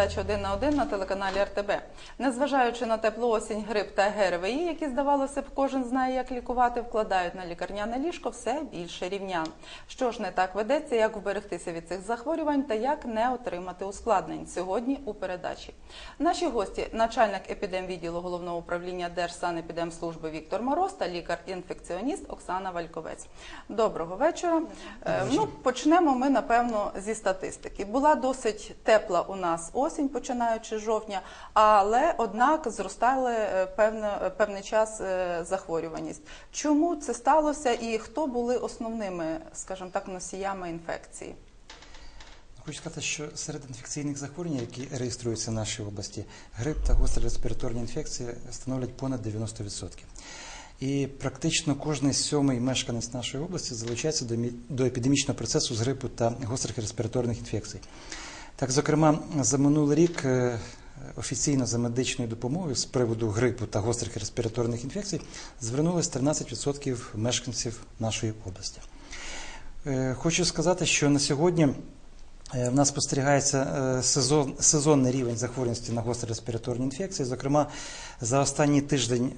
телепередача один на один на телеканалі РТБ. Незважаючи на теплу осінь, грип та ГРВІ, які здавалося б, кожен знає, як лікувати, вкладають на лікарняне ліжко все більше рівнян. Що ж не так ведеться, як вберегтися від цих захворювань та як не отримати ускладнень сьогодні у передачі. Наші гості, начальник епідемвідділу головного управління Держсанепідемслужби Віктор Мороз та лікар-інфекціоніст Оксана Вальковець. Доброго вечора. Е, Ну, почнемо ми напевно зі статистики. Була досить тепла у нас осінь, починаючи з жовтня, але однак зростали е, певне, е, певний час е, захворюваність. Чому це сталося і хто були основними, скажімо так, носіями інфекції? Хочу сказати, що серед інфекційних захворювань, які реєструються в нашій області, грип та гострі респіраторні інфекції становлять понад 90%. І практично кожний сьомий мешканець нашої області залучається до епідемічного процесу з грипу та гострих респіраторних інфекцій. Так, зокрема, за минулий рік е, офіційно за медичною допомогою з приводу грипу та гострих респіраторних інфекцій звернулось 13% мешканців нашої області. Е, Хочу сказати, що на сьогодні е, в нас спостерігається сезон, сезонний рівень захворюваності на гострі респіраторні інфекції. Зокрема, за останній тиждень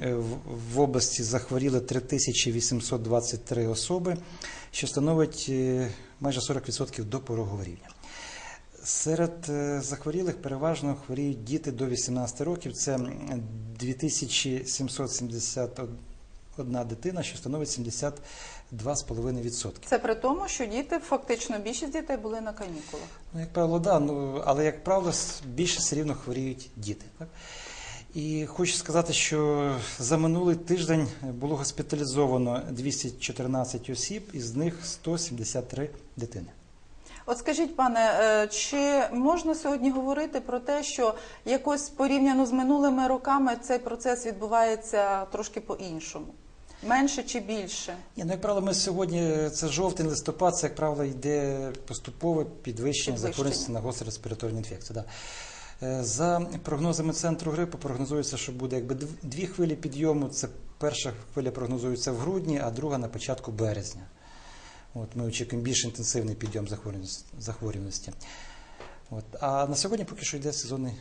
в- області захворіли 3823 особи, що становить майже 40% до порогового рівня. Серед е, захворілих переважно хворіють діти до 18 років. Це м, 2771 дитина, що становить 72,5%. Це при тому, що діти фактично більшість дітей були на канікулах. Ну, як правило, да, ну, але, як правило, більше все рівно хворіють діти. Так? І хочу сказати, що за минулий тиждень було госпіталізовано 214 осіб, із них 173 дитини. От скажіть, пане, е, чи можна сьогодні говорити про те, що якось порівняно з минулими роками цей процес відбувається трошки по-іншому? Менше чи більше? Ні, ну, як правило, ми сьогодні, це жовтень, листопад, це, як правило, йде поступове підвищення захворюваності на гострі респіраторні інфекції. Да. Е, За прогнозами центру грипу прогнозується, що буде якби дв- дві хвилі підйому. Це перша хвиля прогнозується в грудні, а друга на початку березня. От ми очікуємо більш інтенсивний підйом захворюваності-. От. А на сьогодні поки що йде сезонний,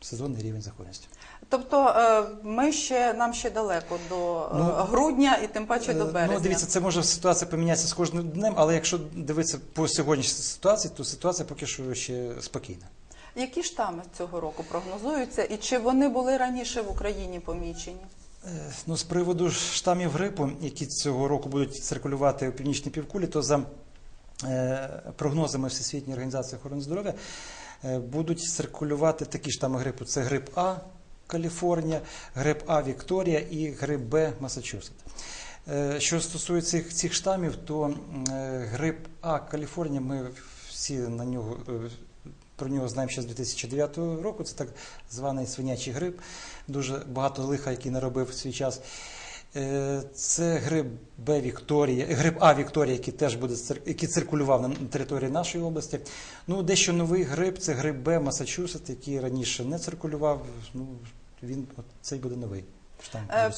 сезонний рівень захворюваності. Тобто е, ми ще нам ще далеко до е, Ну, грудня і тим паче до Е, березня. Ну, дивіться, це може ситуація помінятися з кожним днем, але якщо дивитися по сьогоднішній ситуації, то ситуація поки що ще спокійна. Які штами цього року прогнозуються, і чи вони були раніше в Україні помічені? Е, Ну, з приводу штамів грипу, які цього року будуть циркулювати у північній півкулі, то за е, прогнозами Всесвітньої організації охорони здоров'я е, будуть циркулювати такі штами грипу: це грип А Каліфорнія, грип А Вікторія і грип Б Масачусет. Що стосується цих, цих штамів, то грип А Каліфорнія, ми всі на нього. Про нього знаємо ще з 2009 року. Це так званий свинячий грип. Дуже багато лиха, який наробив в свій час. Е, Це грип Б Вікторія, грип А Вікторія, який теж буде який циркулював на території нашої області. Ну, дещо новий грип це грип Б Масачусет, який раніше не циркулював. Ну, він цей буде новий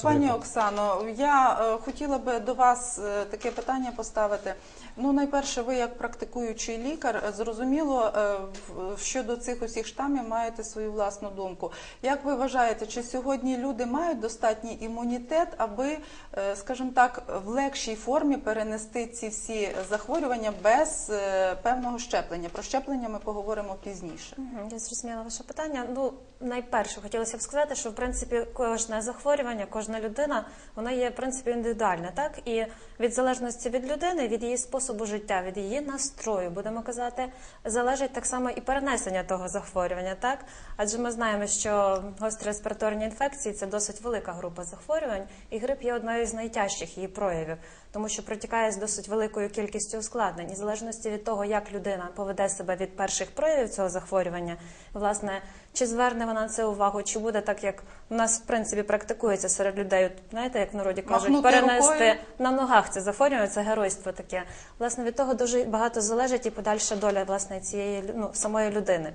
Пані. Оксано, я е, хотіла би до вас е, таке питання поставити. Ну, найперше, ви як практикуючий лікар, е, зрозуміло, е, в- щодо цих усіх штамів маєте свою власну думку. Як ви вважаєте, чи сьогодні люди мають достатній імунітет, аби, е, скажімо так, в легшій формі перенести ці всі захворювання без е, певного щеплення? Про щеплення ми поговоримо пізніше. Я зрозуміла ваше питання. Ну, найперше хотілося б сказати, що в принципі кожне захворювання, кожна людина, вона є в принципі індивідуальна, так? І від залежності від людини, від її способу життя, від її настрою, будемо казати, залежить так само і перенесення того захворювання, так? Адже ми знаємо, що гострі респіраторні інфекції це досить велика група захворювань, і грип є одною з найтяжчих її проявів, тому що протікає з досить великою кількістю ускладнень, і в залежності від того, як людина поведе себе від перших проявів цього захворювання, власне, чи зверне вона на це увагу, чи буде так, як у нас в принципі практикується серед людей, от, знаєте, як в народі кажуть, Махнути перенести рукою. на ногах це захворювання, це геройство таке. Власне, від того дуже багато залежить і подальша доля власне цієї ну, самої людини.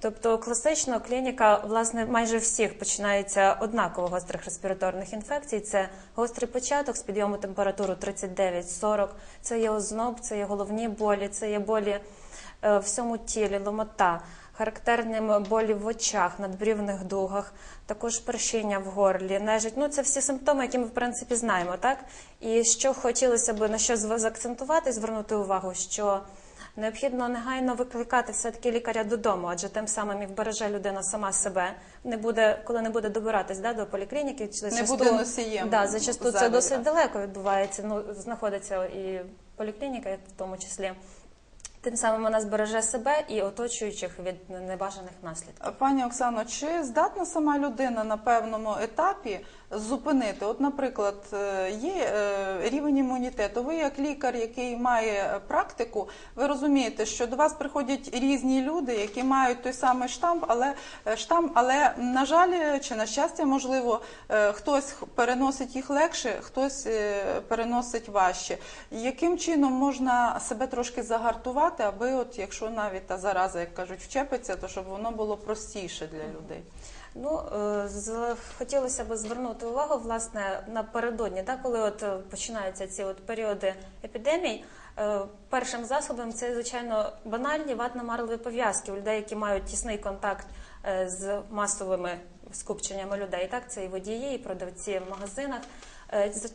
Тобто класично клініка власне майже всіх починається однаково гострих респіраторних інфекцій. Це гострий початок з підйому температури 39-40, це є озноб, це є головні болі, це є болі е, в всьому тілі, ломота. характерним болі в очах, надбрівних дугах, також першіння в горлі, нежить. Ну, це всі симптоми, які ми в принципі знаємо, так? І що хотілося б на що заакцентувати, звернути увагу, що необхідно негайно викликати все-таки лікаря додому, адже тим самим і вбереже людина сама себе, не буде, коли не буде добиратись да, до поліклініки, чи Не буде носієм Да, зачасту це досить далеко відбувається. Ну, знаходиться і поліклініка, в тому числі. Тим самим вона збереже себе і оточуючих від небажаних наслідків. Пані Оксано, чи здатна сама людина на певному етапі зупинити? От, наприклад, е, є е, рівень імунітету. Ви, як лікар, який має практику, ви розумієте, що до вас приходять різні люди, які мають той самий штамп, але е, штамп, але на жаль, чи на щастя, можливо, хтось переносить їх легше, хтось переносить важче. Яким чином можна себе трошки загартувати, аби, от якщо навіть та зараза, як кажуть, вчепиться, то щоб воно було простіше для людей? Ну, е, хотілося б звернути увагу власне напередодні, да, коли от е, починаються ці от періоди епідемій. е, Першим засобом це звичайно банальні ватно-марлеві пов'язки у людей, які мають тісний контакт з масовими скупченнями людей. Так, це і водії, і продавці в магазинах. З-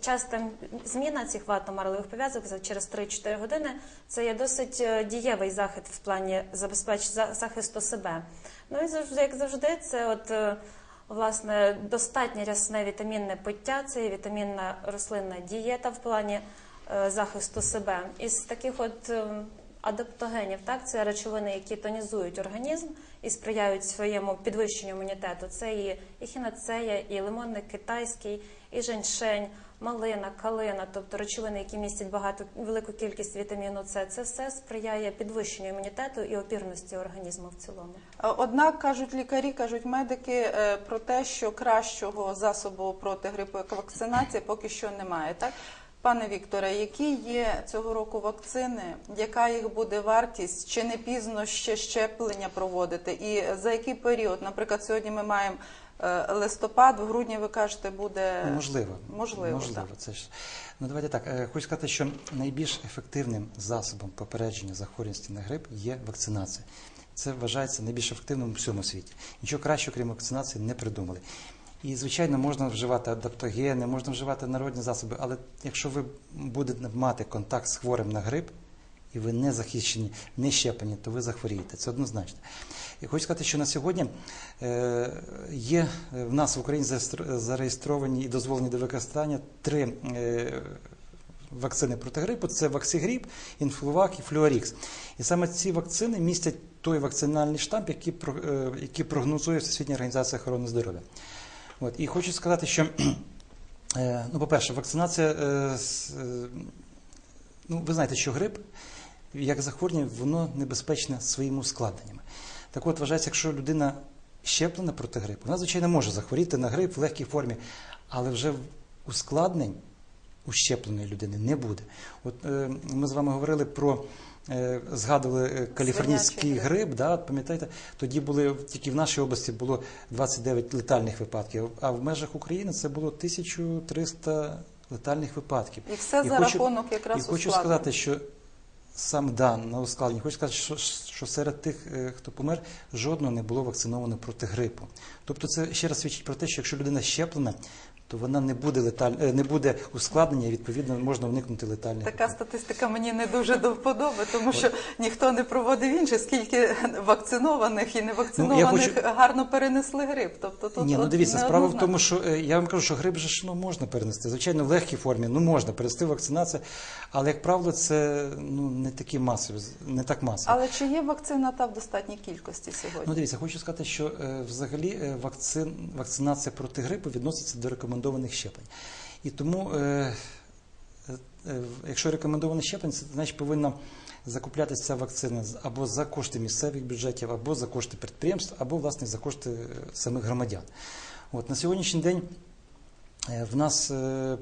зміна цих ватно-марлевих пов'язок за- через 3-4 години це є досить дієвий захід в плані забезпечення захисту себе. Ну і завжди, як завжди, це от е, власне достатнє рясне вітамінне пиття, це є вітамінна рослинна дієта в плані е, захисту себе. Із таких от е, адаптогенів, так, це речовини, які тонізують організм і сприяють своєму підвищенню імунітету. Це і ехінацея, і лимонник китайський, і женьшень, малина, калина, тобто речовини, які містять багато велику кількість вітаміну С. Це все сприяє підвищенню імунітету і опірності організму в цілому. Е, Однак кажуть лікарі, кажуть медики е, про те, що кращого засобу проти грипу, як вакцинація, поки що немає. Так, пане Вікторе, які є цього року вакцини? Яка їх буде вартість? Чи не пізно ще щеплення проводити? І за який період? Наприклад, сьогодні ми маємо листопад, в грудні ви кажете, буде Можливо. Можливо, Можливо. Це ж. Ну, давайте так. е, Хочу сказати, що найбільш ефективним засобом попередження захворюваності на грип є вакцинація. Це вважається найбільш ефективним у всьому світі. Нічого кращого, крім вакцинації, не придумали. І, звичайно, можна вживати адаптогени, можна вживати народні засоби, але якщо ви будете мати контакт з хворим на грип, і ви не захищені, не щеплені, то ви захворієте. Це однозначно. І хочу сказати, що на сьогодні е, є е, в нас в Україні зареєстровані і дозволені до використання три е, вакцини проти грипу: це Ваксігріп, Інфлувак і Флюарікс. І саме ці вакцини містять той вакцинальний штамп, який, який прогнозує Всесвітня організація охорони здоров'я. От. І хочу сказати, що, ну, по-перше, вакцинація. Ну, ви знаєте, що грип, як захворювання, воно небезпечне своїми ускладненнями. Так от, вважається, якщо людина щеплена проти грипу, вона, звичайно, може захворіти на грип в легкій формі, але вже ускладнень у щепленої людини не буде. От е, ми з вами говорили про. е, Згадували е, каліфорнійський грип. грип, да, пам'ятаєте, тоді були тільки в нашій області було 29 летальних випадків, а в межах України це було 1300 летальних випадків. і все І за хочу- рахунок якраз і хочу сказати, що сам дан на ускладнення, хочу сказати, що, що серед тих, е, хто помер, жодного не було вакциновано проти грипу. Тобто це ще раз свідчить про те, що якщо людина щеплена, то вона не буде леталь... е, не буде ускладнення, і відповідно можна уникнути летальних. Така випадків. статистика мені не дуже до вподоби, тому що ніхто не проводив інше, скільки вакцинованих і невакцинованих хочу- гарно перенесли грип. Тобто тут Ні, ну дивіться, справа в тому, що е, я вам кажу, що грип же ж ну, можна перенести. Звичайно, в легкій формі, ну можна перенести вакцинація, але як правило, це ну не такі масові, не так масово. Але чи є вакцина та в достатній кількості сьогодні? Ну, дивіться, хочу сказати, що е, взагалі вакцин, вакцинація проти грипу відноситься до рекомендованих щеплень. І тому, е, е, якщо рекомендований щеплення, це значить повинна закуплятися ця вакцина або за кошти місцевих бюджетів, або за кошти підприємств, або власне за кошти е, самих громадян. От на сьогоднішній день. Е, В нас е,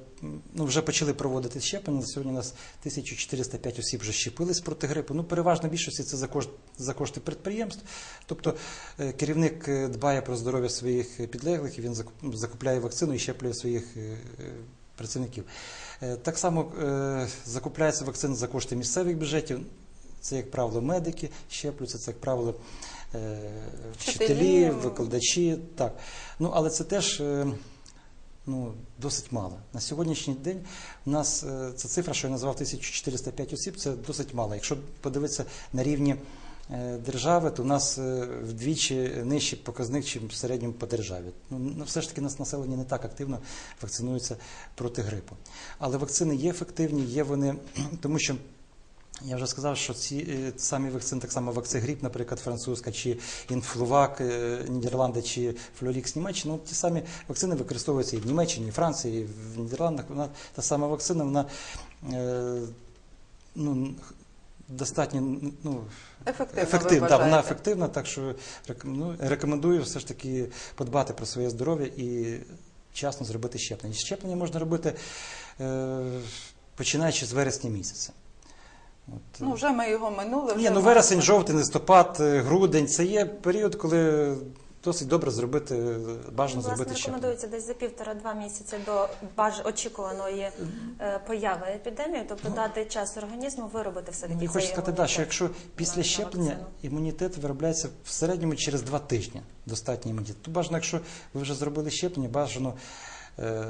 ну, вже почали проводити щеплення. Сьогодні у нас 1405 осіб вже щепились проти грипу. Ну, переважно більшості це за кошти, за кошти підприємств. Тобто е, керівник дбає про здоров'я своїх підлеглих, і він закуп- закупляє вакцину і щеплює своїх працівників. Так само закупляється вакцина за кошти місцевих бюджетів. Це, як правило, медики щеплюються, це, як правило, Вчителі. викладачі. Так. Ну, але це теж ну, досить мало. На сьогоднішній день у нас е, ця цифра, що я назвав 1405 осіб, це досить мало. Якщо подивитися на рівні е, держави, то у нас е, вдвічі нижчий показник, ніж в середньому по державі. Ну, ну, все ж таки, нас населення не так активно вакцинується проти грипу. Але вакцини є ефективні, є вони, тому що. Я вже сказав, що ці е, самі вакцини, так само вакцигріп, наприклад, французька, чи інфлувак е, Нідерланди, чи Флюлікс Німеччина, ну, ті самі вакцини використовуються і в Німеччині, і в Франції, і в Нідерландах. Вона та сама вакцина, вона е, ну, достатньо ну, ефективна. ви Да, вона ефективна, так що ну, рекомендую все ж таки подбати про своє здоров'я і вчасно зробити щеплення. Щеплення можна робити починаючи з вересня місяця. От, Ну, вже ми його минули. ні, вже ну вересень, жовтень, листопад, е, грудень це є період, коли досить добре зробити, е, бажано Власне, зробити щеплення. рекомендується десь за півтора-два місяці до баж очікуваної е, появи епідемії, тобто дати час організму виробити все таки Мені хочу сказати, да, що якщо після щеплення вакцину. імунітет виробляється в середньому через два тижні достатній імунітет, то бажано, якщо ви вже зробили щеплення, бажано е,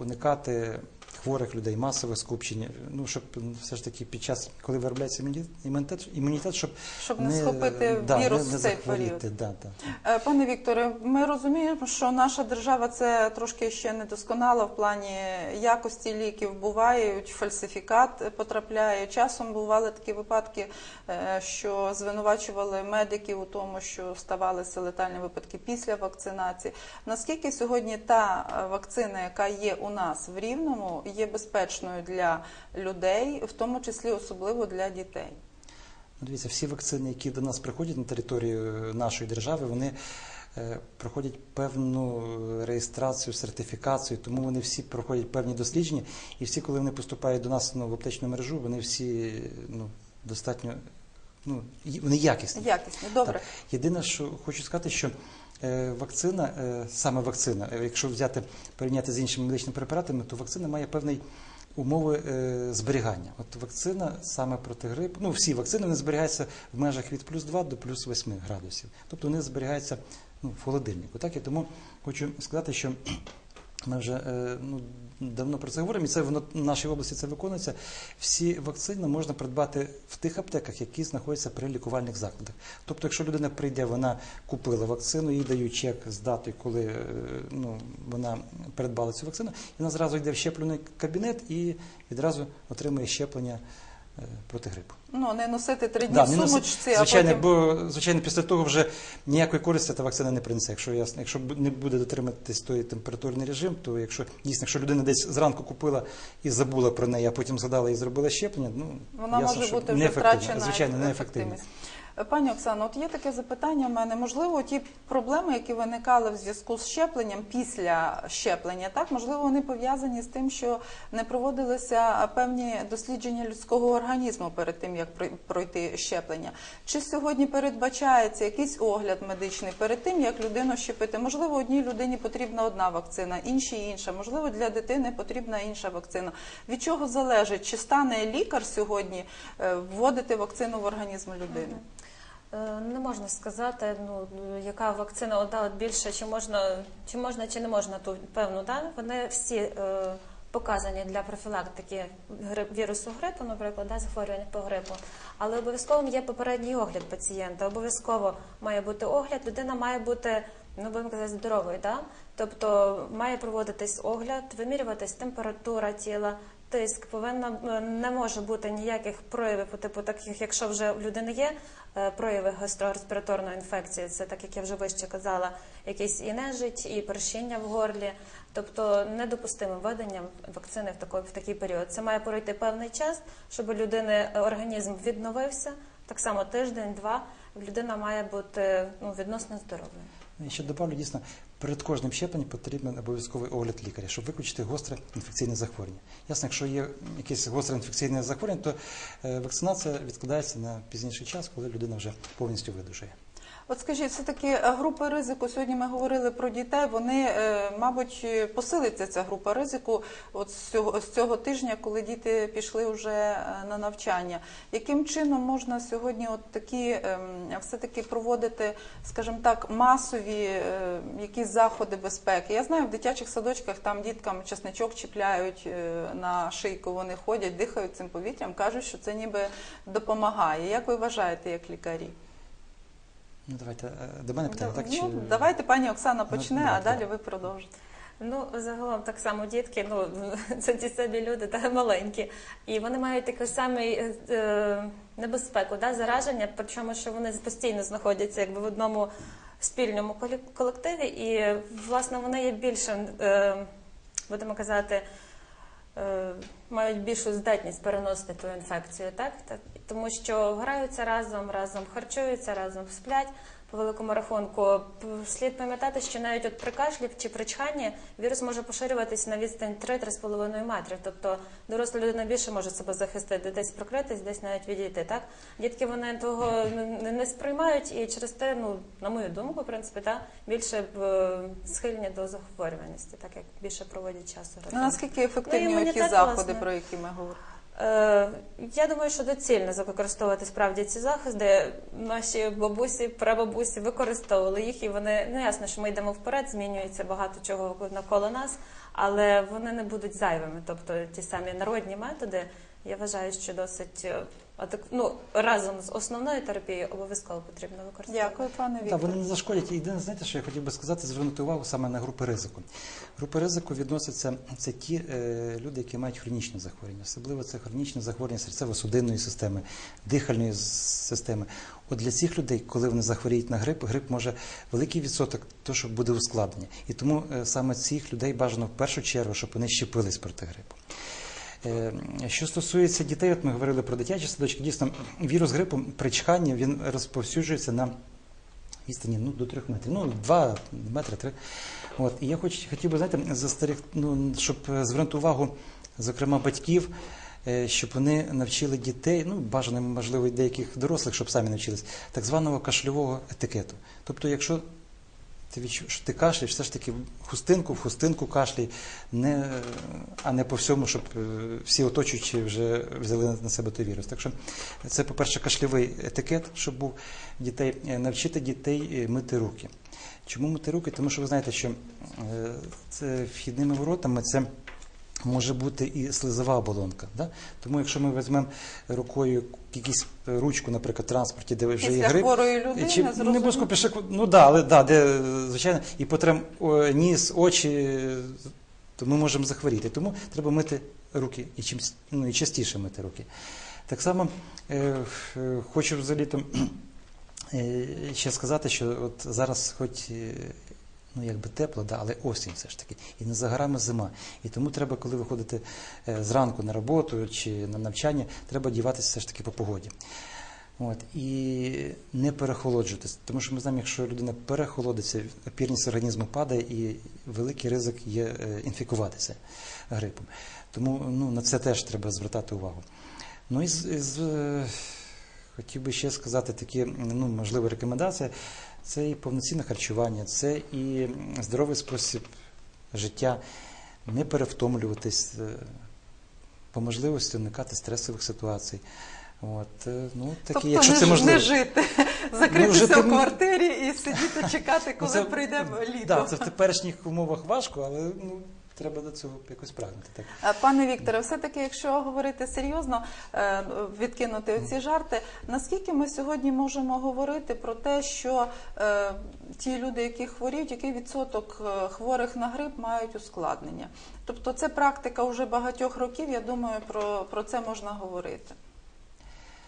уникати хворих людей, масових скупчень, ну щоб все ж таки під час, коли виробляється імунітет, імунітет, щоб, Щоб не схопити да, вірус не, не в цей період. Да, да. Е, Пане Вікторе, ми розуміємо, що наша держава це трошки ще недосконала в плані якості ліків. Бувають фальсифікат потрапляє. Часом бували такі випадки, е, що звинувачували медиків у тому, що ставалися летальні випадки після вакцинації. Наскільки сьогодні та е, вакцина, яка є у нас в Рівному, є безпечною для людей, в тому числі особливо для дітей? Ну, Дивіться, всі вакцини, які до нас приходять на територію нашої держави, вони е, проходять певну реєстрацію, сертифікацію, тому вони всі проходять певні дослідження, і всі, коли вони поступають до нас ну, в аптечну мережу, вони всі ну, достатньо ну, вони якісні. Якісні, добре. Так. Єдине, що хочу сказати, що е, вакцина, е, саме вакцина, е, якщо взяти порівняти з іншими медичними препаратами, то вакцина має певний умови е, зберігання. От вакцина саме проти грипу, ну всі вакцини вони зберігаються в межах від плюс 2 до плюс 8 градусів. Тобто вони зберігаються ну, в холодильнику. Так? І тому хочу сказати, що ми вже е, ну, давно про це говоримо, і це воно в нашій області це виконується. Всі вакцини можна придбати в тих аптеках, які знаходяться при лікувальних закладах. Тобто, якщо людина прийде, вона купила вакцину, їй дають чек з датою, коли е, ну, вона придбала цю вакцину, і вона зразу йде в щеплений кабінет і відразу отримує щеплення проти грипу. Ну, не носити три дні Да, в сумочці, сумочці, а потім... бо звичайно, після того вже ніякої користі та вакцина не принесе. Якщо ясно, якщо не буде дотриматись той температурний режим, то якщо дійсно, якщо людина десь зранку купила і забула про неї, а потім згадала і зробила щеплення, ну Вона ясно, може що бути вже втрачена звичайно, неефективно. Пані Оксано, от є таке запитання в мене. Можливо, ті проблеми, які виникали в зв'язку з щепленням після щеплення, так можливо, вони пов'язані з тим, що не проводилися певні дослідження людського організму перед тим, як прой- пройти щеплення. Чи сьогодні передбачається якийсь огляд медичний перед тим, як людину щепити? Можливо, одній людині потрібна одна вакцина, іншій інша. Можливо, для дитини потрібна інша вакцина. Від чого залежить, чи стане лікар сьогодні е, вводити вакцину в організм людини? Е, Не можна сказати, ну яка вакцина одна більше, чи можна, чи можна, чи не можна ту певну, да? Вони всі е, показані для профілактики грип, вірусу грипу, наприклад, да, захворювання по грипу. Але обов'язково є попередній огляд пацієнта. Обов'язково має бути огляд, людина має бути, ну будемо казати, здоровою, да? тобто має проводитись огляд, вимірюватись температура тіла. Тиск повинна е, не може бути ніяких проявів по типу таких, якщо вже в людини є е, прояви гастрореспіраторної інфекції, це так як я вже вище казала, якісь і нежить, і першіння в горлі, тобто недопустимим введенням вакцини в такий, в такий період. Це має пройти певний час, щоб людини е, організм відновився. Так само тиждень-два людина має бути ну, відносно здоровою. І ще добавлю, дійсно, перед кожним щепленням потрібен обов'язковий огляд лікаря, щоб виключити гостре інфекційне захворювання. Ясно, якщо є якесь гостре інфекційне захворювання, то е, вакцинація відкладається на пізніший час, коли людина вже повністю видужує. От скажіть, все таки групи ризику. Сьогодні ми говорили про дітей. Вони, е, мабуть, е, посилиться ця група ризику. От з цього з цього тижня, коли діти пішли вже е, на навчання. Яким чином можна сьогодні, от такі ем, все таки проводити, скажімо так, масові е, якісь заходи безпеки? Я знаю, в дитячих садочках там діткам чесничок чіпляють е, на шийку. Вони ходять, дихають цим повітрям, кажуть, що це ніби допомагає. Як ви вважаєте, як лікарі? Ну, давайте е, до мене питання, так? Ну, Чи... давайте пані Оксана почне, а далі ви продовжите. Ну, загалом так само дітки, ну це ті самі люди, та маленькі, і вони мають таку саму е, небезпеку, да, зараження, причому що вони постійно знаходяться якби в одному спільному колективі, і власне вони є більше, е, будемо казати, е, мають більшу здатність переносити ту інфекцію, так? Тому що граються разом, разом харчуються, разом сплять. По великому рахунку слід пам'ятати, що навіть от при кашлі чи при чханні вірус може поширюватись на відстань 3-3,5 метрів. Тобто доросла людина більше може себе захистити, десь прокритись, десь навіть відійти. Так дітки вони того не, не сприймають, і через те, ну на мою думку, в принципі, та більше е, схильні до захворюваності, так як більше проводять часу. Ну, разом. наскільки ефективні Ну, ті заходи, власне. про які ми говоримо? Е, Я думаю, що доцільно використовувати справді ці заходи. Наші бабусі, прабабусі використовували їх, і вони ну ясно, що ми йдемо вперед, змінюється багато чого навколо нас, але вони не будуть зайвими. Тобто ті самі народні методи, я вважаю, що досить е, адек- ну, разом з основною терапією обов'язково потрібно використовувати. Дякую, пане Так, Вікторе. вони не зашкодять. І єдине, знаєте, що я хотів би сказати, звернути увагу саме на групи ризику. Групи ризику відносяться це ті е, люди, які мають хронічні захворювання, особливо це хронічні захворювання серцево-судинної системи, дихальної системи. От для цих людей, коли вони захворіють на грип, грип може великий відсоток того, що буде ускладнення. І тому е, саме цих людей бажано в першу чергу, щоб вони щепились проти грипу. Е, Що стосується дітей, от ми говорили про дитячі садочки, дійсно вірус грипу при чханні він розповсюджується на відстані ну, до трьох метрів, ну, два метри, три. От. І я хоч, хотів би, знаєте, застеріг, ну, щоб звернути увагу, зокрема, батьків, е, щоб вони навчили дітей, ну, бажано, можливо, і деяких дорослих, щоб самі навчились, так званого кашльового етикету. Тобто, якщо ти відчув, що ти кашляєш, все ж таки хустинку в хустинку кашляй, не, а не по всьому, щоб е, всі оточуючі вже взяли на себе той вірус. Так що це, по-перше, кашльовий етикет, щоб був дітей, Е, навчити дітей е, мити руки. Чому мити руки? Тому що ви знаєте, що це вхідними воротами це може бути і слизова оболонка. Да? Тому якщо ми візьмемо рукою якусь ручку, наприклад, в транспорті, де вже є грип, людини, чи не обов'язково пішли, ну да, але да, де звичайно, і потрем о, ніс, очі, то ми можемо захворіти. Тому треба мити руки і чим ну, і частіше мити руки. Так само е, е, хочу взагалі там е, ще сказати, що от зараз, хоч е, ну якби тепло, да, але осінь все ж таки, і не за горами зима. І тому треба, коли виходити е, зранку на роботу чи на навчання, треба діватися все ж таки по погоді. От, і не перехолоджуватися, тому що ми знаємо, якщо людина перехолодиться, опірність організму падає і великий ризик є е, інфікуватися грипом. Тому ну, на це теж треба звертати увагу. Ну і з, з, е, хотів би ще сказати такі, ну, можливі рекомендації. Це і повноцінне харчування, це і здоровий спосіб життя, не перевтомлюватись, е, по можливості уникати стресових ситуацій. От, е, ну, такі, Тобто якщо не, це можливо. не жити, закритися ну, в квартирі і сидіти чекати, коли Ну, це- прийде літо. Да, це в теперішніх умовах важко, але ну, треба до цього якось прагнути. Так. Е, Пане Вікторе, все-таки, якщо говорити серйозно, е, відкинути оці жарти, наскільки ми сьогодні можемо говорити про те, що е, ті люди, які хворіють, який відсоток хворих на грип мають ускладнення? Тобто це практика вже багатьох років, я думаю, про, про це можна говорити.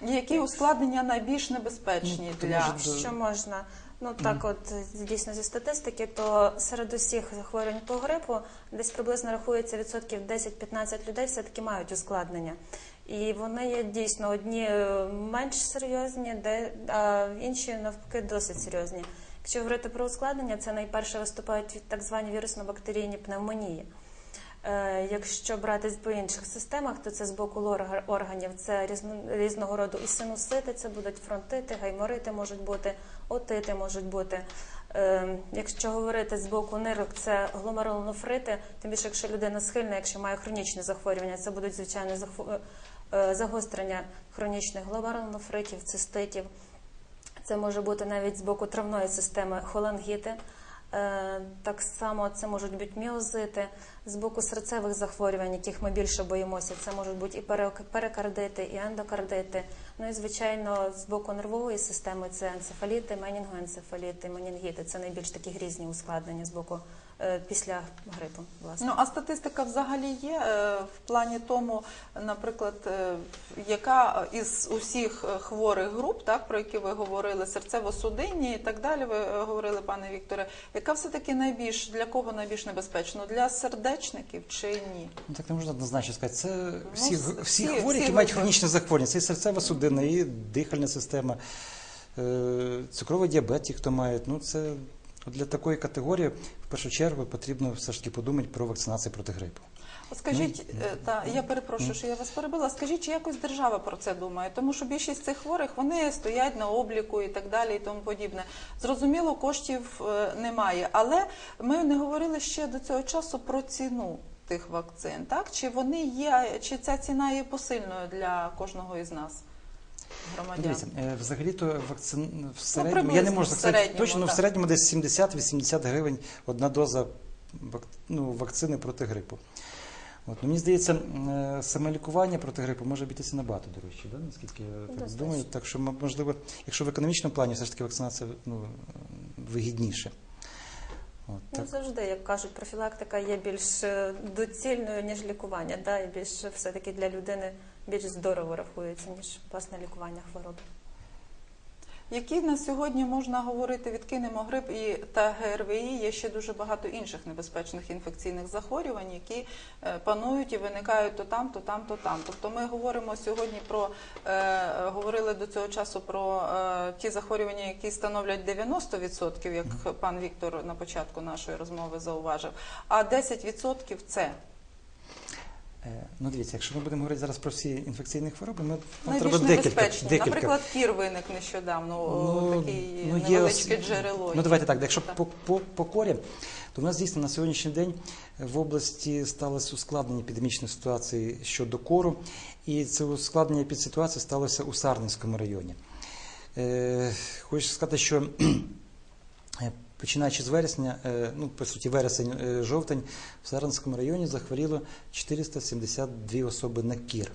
Які ускладнення найбільш небезпечні Ну, для Що можна? Ну так, от дійсно зі статистики, то серед усіх захворювань по грипу десь приблизно рахується відсотків 10-15 людей все-таки мають ускладнення. І вони є дійсно одні е, менш серйозні, де а інші навпаки досить серйозні. Якщо говорити про ускладнення, це найперше виступають так звані вірусно-бактерійні пневмонії. Е, Якщо брати по інших системах, то це з боку органів це різно, різного роду і синусити, це будуть фронтити, гайморити можуть бути, отити можуть бути. Е, Якщо говорити з боку нирок, це гломерулонофрити, тим більше, якщо людина схильна, якщо має хронічне захворювання, це будуть звичайно е, загострення хронічних гломерулонофритів, циститів. Це може бути навіть з боку травної системи холангіти. Е, Так само це можуть бути міозити. З боку серцевих захворювань, яких ми більше боїмося, це можуть бути і перекардити, і ендокардити. Ну і звичайно, з боку нервової системи це енцефаліти, менінгоенцефаліти, менінгіти. Це найбільш такі грізні ускладнення з боку після грипу. Власне. Ну а статистика взагалі є е, в плані тому, наприклад, е, яка із усіх е, хворих груп, так про які ви говорили, серцево-судинні і так далі. Ви е, говорили, пане Вікторе, яка все таки найбільш для кого найбільш небезпечно? Для сердечників чи ні? Ну, так не можна однозначно сказати. Це всі, с- всі, всі- хворі, всі які мають хронічне захворювання. Це і серцева судина, і дихальна система, е, цукровий діабет, ті, хто мають. Ну, це для такої категорії в першу чергу потрібно все ж таки подумати про вакцинацію проти грипу. Скажіть, е, та я перепрошую, що я вас перебила. Скажіть, чи якось держава про це думає? Тому що більшість цих хворих вони стоять на обліку і так далі, і тому подібне. Зрозуміло, коштів е, немає, але ми не говорили ще до цього часу про ціну тих вакцин. Так чи вони є, чи ця ціна є посильною для кожного із нас, громадян? Дивіться, е, взагалі-то вакцин в середньому, я не можу сказати точно, ну, в середньому десь 70-80 гривень одна доза ну, вакцини проти грипу. От, ну, мені здається, е, саме лікування проти грипу може обійтися набагато дорожче, да? наскільки я так думаю. Так що, можливо, якщо в економічному плані все ж таки вакцинація ну, вигідніше. От, Ну, так. завжди, як кажуть, профілактика є більш е, доцільною, ніж лікування, да? і більш все-таки для людини більш здорово рахується, ніж власне лікування хвороби. Які на сьогодні можна говорити, відкинемо грип і та ГРВІ, є ще дуже багато інших небезпечних інфекційних захворювань, які е, панують і виникають то там, то там, то там. Тобто ми говоримо сьогодні про е, говорили до цього часу про е, ті захворювання, які становлять 90%, як пан Віктор на початку нашої розмови зауважив. А 10% це Ну, дивіться, якщо ми будемо говорити зараз про всі інфекційні хвороби, ми, нам треба декілька. декілька. Наприклад, кір виник нещодавно, о, такий ну, невеличке ос- джерело. Ну давайте так, якщо Так. по, по, по корі, то в нас дійсно на сьогоднішній день в області сталося ускладнення епідемічної ситуації щодо кору, і це ускладнення епідситуації сталося у Сарненському районі. Е, хочу сказати, що е, починаючи з вересня, е, ну по суті, вересень, е, в Сарненському районі захворіло 472 особи на кір.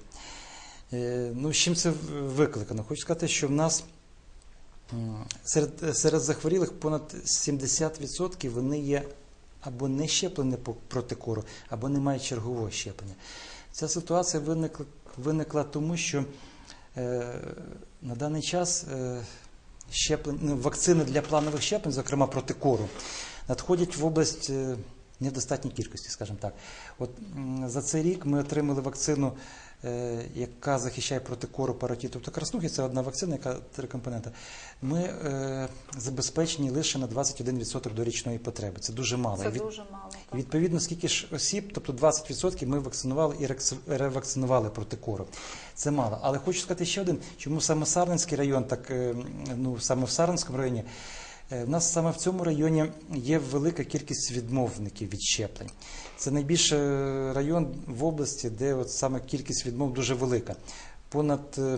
Е, Ну, з чим це викликано? Хочу сказати, що в нас серед, серед захворілих понад 70% вони є або не щеплені проти кору, або не мають чергового щеплення. Ця ситуація виникла, виникла тому, що е, на даний час е, щеплень, ну, вакцини для планових щеплень, зокрема проти кору, надходять в область е, не в достатній кількості, скажімо так. От за цей рік ми отримали вакцину, яка захищає проти кору паротіту, тобто краснухи, це одна вакцина, яка три компоненти. Ми е, забезпечені лише на 21% до річної потреби. Це дуже мало. Це дуже мало. так. Відповідно, скільки ж осіб, тобто 20% ми вакцинували і ревакцинували проти кору. Це мало. Але хочу сказати ще один, чому саме Сарненський район, так е, ну саме в Сарненському районі. Е, В нас саме в цьому районі є велика кількість відмовників від щеплень. Це найбільший е, район в області, де от саме кількість відмов дуже велика. Понад, е,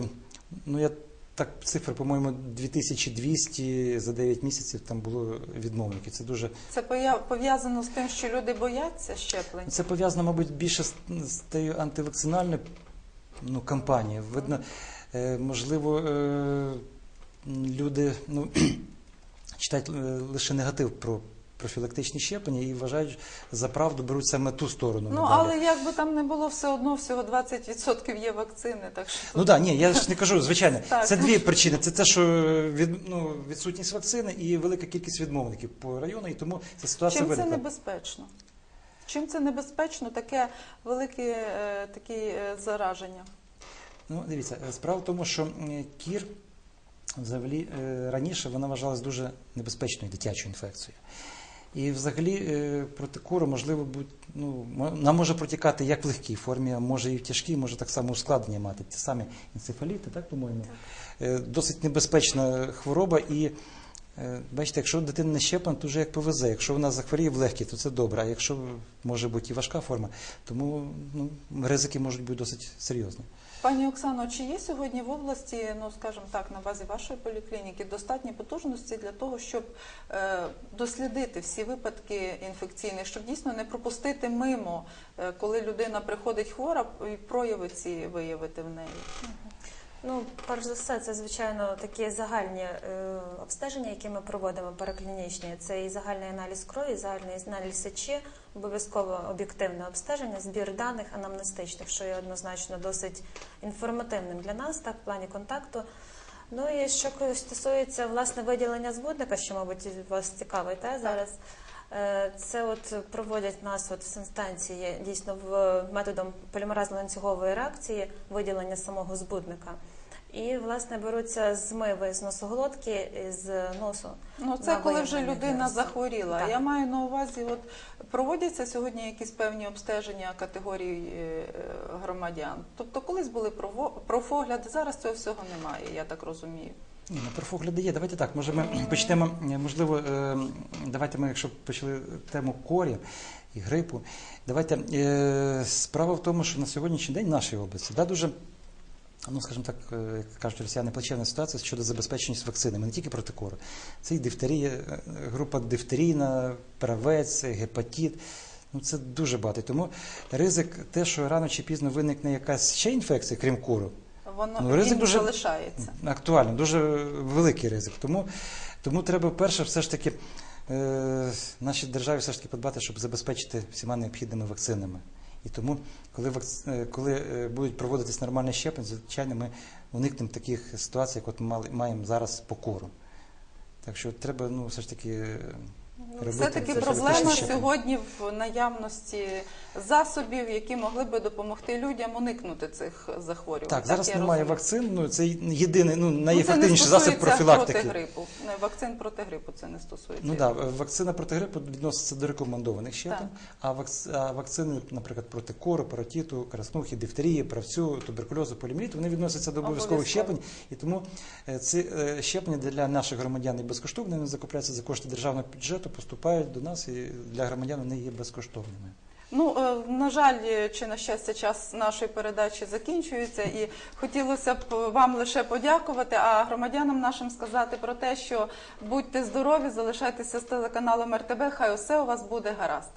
ну я так цифри, по-моєму, 2200 за 9 місяців там було відмовників. Це дуже Це пов'язано з тим, що люди бояться щеплень. це пов'язано, мабуть, більше з, з тією антивакцинальною ну, кампанією. Видно, е, можливо, е, люди ну, читають е, лише негатив про профілактичні щеплення і вважають за правду, беруть саме ту сторону. Ну, медалі. але як би там не було, все одно всього 20% є вакцини. Так що Ну так, ні, я ж не кажу, звичайно. Це дві причини. Це те, що від, ну, відсутність вакцини і велика кількість відмовників по району, і тому ця ситуація чим це небезпечно? Чим це небезпечно, таке велике е, такі е, зараження? Ну, дивіться, справа в тому, що кір взагалі е, раніше вона вважалась дуже небезпечною дитячою інфекцією. І взагалі е, проти кору можливо будь, ну, вона може протікати як в легкій формі, а може і в тяжкій, може так само ускладнення мати. Ті самі енцефаліти, так, по-моєму. Е, Досить небезпечна хвороба і. Бачите, якщо дитина не щеплена, то вже як повезе. Якщо вона захворіє в легкі, то це добре. А якщо може бути і важка форма, тому ну, ризики можуть бути досить серйозні. Пані Оксано, чи є сьогодні в області, ну скажімо так, на базі вашої поліклініки достатні потужності для того, щоб е, дослідити всі випадки інфекційних, щоб дійсно не пропустити мимо, е, коли людина приходить хвора, і прояви ці виявити в неї? Ну, перш за все, це звичайно такі загальні е, обстеження, які ми проводимо переклінічні. Це і загальний аналіз крові, і загальний аналіз сечі, обов'язково об'єктивне обстеження, збір даних анамнестичних, що є однозначно досить інформативним для нас, так в плані контакту. Ну і що стосується власне виділення збудника, що, мабуть, вас цікавить та, зараз. Е, Це от проводять нас от в санстанції дійсно в методом полімеразно-ланцюгової реакції виділення самого збудника. І власне беруться змиви з носоглотки з носу. Ну це коли вже людина вірусу. захворіла. Так. Я маю на увазі, от проводяться сьогодні якісь певні обстеження категорій е, громадян. Тобто, колись були профогляди, зараз цього всього немає, я так розумію. Ні, ну профогляди є. Давайте так. Може, ми почнемо. е, Можливо, е, давайте ми, якщо почали тему корі і грипу. Давайте е, справа в тому, що на сьогоднішній день в нашій області да, дуже. Ну, скажімо так, як кажуть росіяни, плачевна ситуація щодо забезпеченості вакцинами, не тільки проти кору. Це і дифтерія, група дифтерійна, правець, гепатит. Ну, це дуже багато. Тому ризик, те, що рано чи пізно виникне якась ще інфекція, крім кору, Воно Ну, ризик він дуже- залишається. Актуально, дуже великий ризик. Тому, тому треба перше все ж таки е, нашій державі все ж таки подбати, щоб забезпечити всіма необхідними вакцинами. І тому, коли, вакц... е, коли е, будуть проводитись нормальні щеплення, звичайно, ми уникнемо таких ситуацій, як от ми маємо зараз по кору. Так що треба ну, все ж таки е. Все-таки проблема сьогодні в наявності засобів, які могли би допомогти людям уникнути цих захворювань. Так, зараз немає розумію. вакцин, ну це єдиний, ну, Ну, найефективніший засіб стосується профілактики. проти грипу. Не, Вакцин проти грипу це не стосується. Ну так, да, вакцина проти грипу відноситься до рекомендованих щеплень, Так. а, вакц... а вакцини, наприклад, проти кору, паротиту, краснухи, дифтерії, правцю, туберкульозу, полімеліту, вони відносяться до обов'язкових щеплень. І тому е, ці е, щеплення для наших громадян є безкоштовними, вони закупляються за кошти державного бюджету, поступають до нас і для громадян вони є безкоштовними. Ну, е, на жаль, чи на щастя, час нашої передачі закінчується, і хотілося б вам лише подякувати, а громадянам нашим сказати про те, що будьте здорові, залишайтеся з телеканалом РТБ, хай усе у вас буде гаразд.